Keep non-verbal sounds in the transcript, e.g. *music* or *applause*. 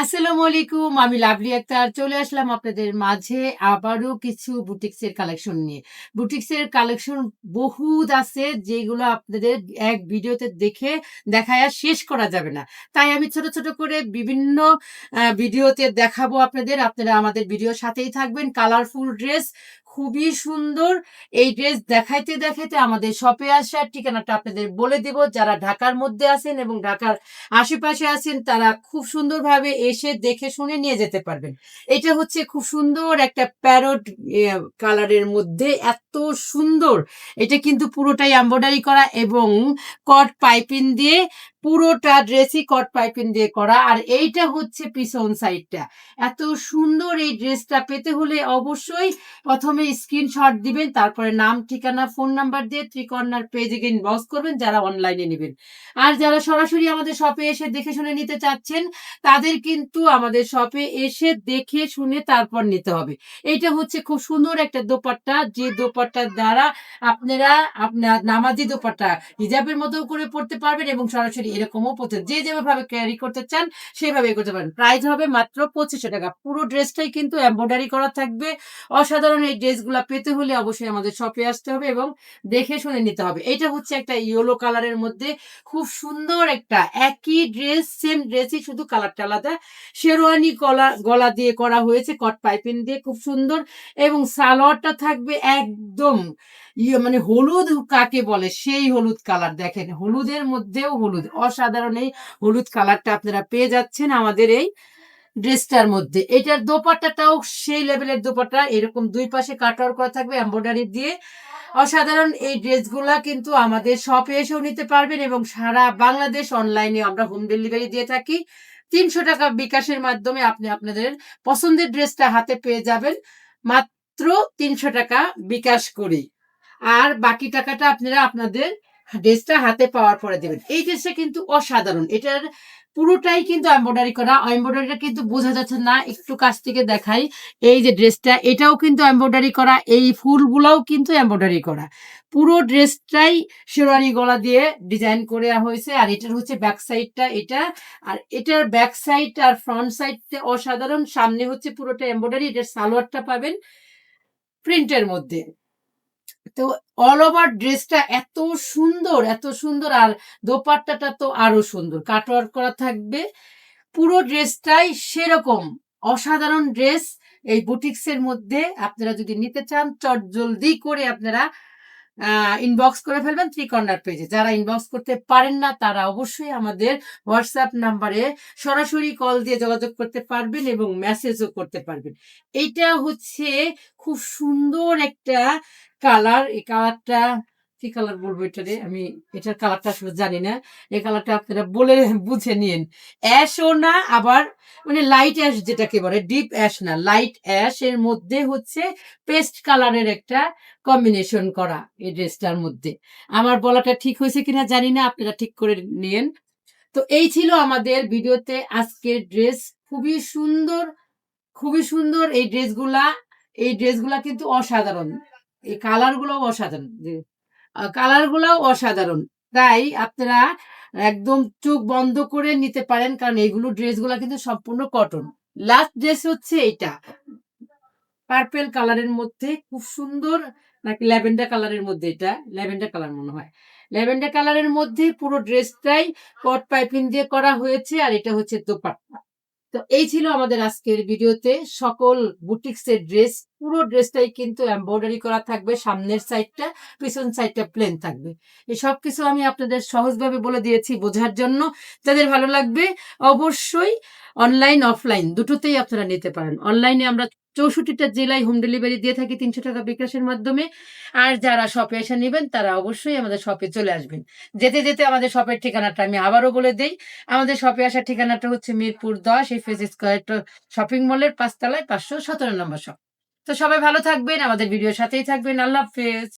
আসসালামু আলাইকুম, আমি লাভলি আক্তার। চলে আসলাম আপনাদের মাঝে আবারও কিছু বুটিক্সের কালেকশন নিয়ে। বুটিক্সের কালেকশন বহুত আছে, যেগুলো আপনাদের এক ভিডিওতে দেখে দেখায় শেষ করা যাবে না। তাই আমি ছোট ছোট করে বিভিন্ন ভিডিওতে দেখাবো আপনাদের। আপনারা আমাদের ভিডিওর সাথেই থাকবেন। কালারফুল ড্রেস খুবই সুন্দর। এই ড্রেস দেখাইতে দেখাইতে আমাদের শপে আসার ঠিকানাটা আপনাদের বলে দেব। যারা ঢাকার মধ্যে আছেন এবং ঢাকার আশেপাশে আছেন, তারা খুব সুন্দরভাবে এসে দেখে শুনে নিয়ে যেতে পারবেন। এটা হচ্ছে খুব সুন্দর একটা প্যারট কালারের মধ্যে এত সুন্দর। এটা কিন্তু পুরোটাই এম্ব্রয়ডারি করা এবং কট পাইপিং দিয়ে পুরোটা ড্রেসই কট পাইপিং দিয়ে করা। আর এইটা হচ্ছে পিছন সাইডটা এত সুন্দর এই ড্রেসটা পেতে হলে অবশ্যই প্রথমে স্ক্রিনশট দিবেন, তারপরে নাম, ঠিকানা ফোন নাম্বার দিয়ে ত্রিকর্ণার পেজে গিয়ে ইনবক্স করবেন, যারা অনলাইনে নেবেন। আর যারা সরাসরি আমাদের শপে এসে দেখে শুনে নিতে চাচ্ছেন, তাদের কিন্তু আমাদের শপে এসে দেখে শুনে তারপর নিতে হবে। এইটা হচ্ছে খুব সুন্দর একটা দোপাট্টা। যে দোপাট্টার দ্বারা আপনারা আপনার নামাজি দোপাট্টা হিজাবের মতো করে পড়তে পারবেন এবং সরাসরি এরকমও পড়তে, যে যেভাবে ক্যারি করতে চান সেভাবে করতে পারেন। প্রাইস হবে মাত্র পঁচিশশো টাকা। পুরো ড্রেসটাই কিন্তু এম্ব্রয়ডারি করা থাকবে। অসাধারণ এই ড্রেসগুলো পেতে হলে অবশ্যই আমাদের শপে আসতে হবে এবং দেখে শুনে নিতে হবে। এটা হচ্ছে একটা ইয়েলো কালারের মধ্যে খুব সুন্দর একটা একই ড্রেস সেম ড্রেসই শুধু কালারটা আলাদা। শেরওয়ানি গলা গলা দিয়ে করা হয়েছে কট পাইপিং দিয়ে, খুব সুন্দর। এবং সালোয়ারটা থাকবে একদম ইয়ে মানে হলুদ কাকে বলে? সেই হলুদ কালার। দেখেন, হলুদের মধ্যেও হলুদ। অসাধারণ এই হলুদ কালারটা আপনারা পেয়ে যাচ্ছেন আমাদের এই ড্রেসটার মধ্যে। এটার দোপাট্টাটাও সেই লেভেলের দোপাট্টা। এরকম দুই পাশে কাটার করা থাকবে এম্ব্রয়ডারি দিয়ে। অসাধারণ এই ড্রেসগুলা কিন্তু আমাদের শপে এসেও নিতে পারবেন এবং সারা বাংলাদেশ অনলাইনে আমরা হোম ডেলিভারি দিয়ে থাকি। তিনশো টাকা বিকাশের মাধ্যমে আপনি আপনাদের পছন্দের ড্রেসটা হাতে পেয়ে যাবেন। মাত্র তিনশো টাকা বিকাশ করি। আর বাকি টাকাটা আপনারা আপনাদের ড্রেসটা হাতে পাওয়ার পরে দেবেন। এই ড্রেসটা কিন্তু অসাধারণ। এটার পুরোটাই কিন্তু এম্ব্রয়ডারি করা। এম্ব্রয়ডারিটা কিন্তু বোঝা যাচ্ছে না, একটু কাছ থেকে দেখাই। এই যে ড্রেসটা, এটাও কিন্তু এম্ব্রয়ডারি করা। এই ফুলগুলোও কিন্তু এম্ব্রয়ডারি করা। পুরো ড্রেসটাই শেরওয়ানি গলা দিয়ে ডিজাইন করে হয়েছে। আর এটার হচ্ছে ব্যাক সাইডটা এটা। আর এটার ব্যাক সাইড আর ফ্রন্ট সাইডটা অসাধারণ। সামনে হচ্ছে পুরোটা এম্ব্রয়ডারি এটার সালোয়ারটা পাবেন। প্রিন্টের মধ্যে। তো অল ওভার ড্রেসটা এত সুন্দর এত সুন্দর, আর দোপাট্টাটা তো আরও সুন্দর। কাটওয়ার্ক করা থাকবে। পুরো ড্রেসটাই সেরকম। অসাধারণ ড্রেস এই বুটিক্সের মধ্যে আপনারা যদি নিতে চান চট জলদি করে আপনারা ইনবক্স করে ফেলবেন থ্রি কর্নার পেজে যারা ইনবক্স করতে পারেন না, তারা অবশ্যই আমাদের হোয়াটসঅ্যাপ নাম্বারে সরাসরি কল দিয়ে যোগাযোগ করতে পারবেন এবং মেসেজও করতে পারবেন। এটা হচ্ছে খুব সুন্দর একটা কালার এই কালারটা কি কালার বলব এটা রে? আমি এটার কালারটা আসলে জানি না। এই কালারটা আপনারা বলে *laughs* বুঝে নিন। অ্যাশও না, আবার মানে লাইট অ্যাশ যেটাকে বলে ডিপ অ্যাশ না লাইট অ্যাশ এর মধ্যে হচ্ছে পেস্ট কালারের একটা কম্বিনেশন করা এই ড্রেসটার মধ্যে। আমার বলাটা ঠিক হয়েছে কিনা জানি না, আপনারা ঠিক করে নিন তো এই ছিল আমাদের ভিডিওতে আজকের ড্রেস খুবই সুন্দর খুবই সুন্দর এই ড্রেসগুলা এই ড্রেসগুলা কিন্তু অসাধারণ। এই কালারগুলোও অসাধারণ। কালারগুলোও অসাধারণ। তাই আপনারা একদম চোখ বন্ধ করে নিতে পারেন, কারণ এইগুলো ড্রেসগুলো কিন্তু সম্পূর্ণ কটন লাস্ট ড্রেস হচ্ছে এটা পার্পেল কালারের মধ্যে, খুব সুন্দর, নাকি ল্যাভেন্ডার কালারের মধ্যে এটা? ল্যাভেন্ডার কালার মনে হয়। ল্যাভেন্ডার কালারের মধ্যে পুরো ড্রেসটাই কট পাইপিং দিয়ে করা হয়েছে, আর এটা হচ্ছে দোপাট্টা। তো এই ছিল আমাদের আজকের ভিডিওতে। সকল বুটিক্সের ড্রেস পুরো ড্রেসটাই কিন্তু এমব্রয়ডারি করা থাকবে, সামনের সাইডটা পিছন সাইডটা প্লেন থাকবে। এই সব কিছু আমি আপনাদের সহজভাবে বলে দিয়েছি বোঝার জন্য। যাদের ভালো লাগবে, অবশ্যই অনলাইন অফলাইন দুটোতেই আপনারা নিতে পারেন। অনলাইনে আমরা চৌষট্টিটা জেলায় হোম ডেলিভারি দিয়ে থাকি, তিনশো টাকা বিকাশের মাধ্যমে। আর যারা শপে এসে নেবেন, তারা অবশ্যই আমাদের শপে চলে আসবেন। যেতে যেতে আমাদের শপের ঠিকানাটা আমি আবারও বলে দেই। আমাদের শপে আসার ঠিকানাটা হচ্ছে মিরপুর দশ এই ফেজ স্কোয়ার শপিং মলের পাঁচতলায় পাঁচশো সতেরো নম্বর শপ তো সবাই ভালো থাকবেন, আমাদের ভিডিওর সাথেই থাকবেন। আল্লাহ হাফেজ।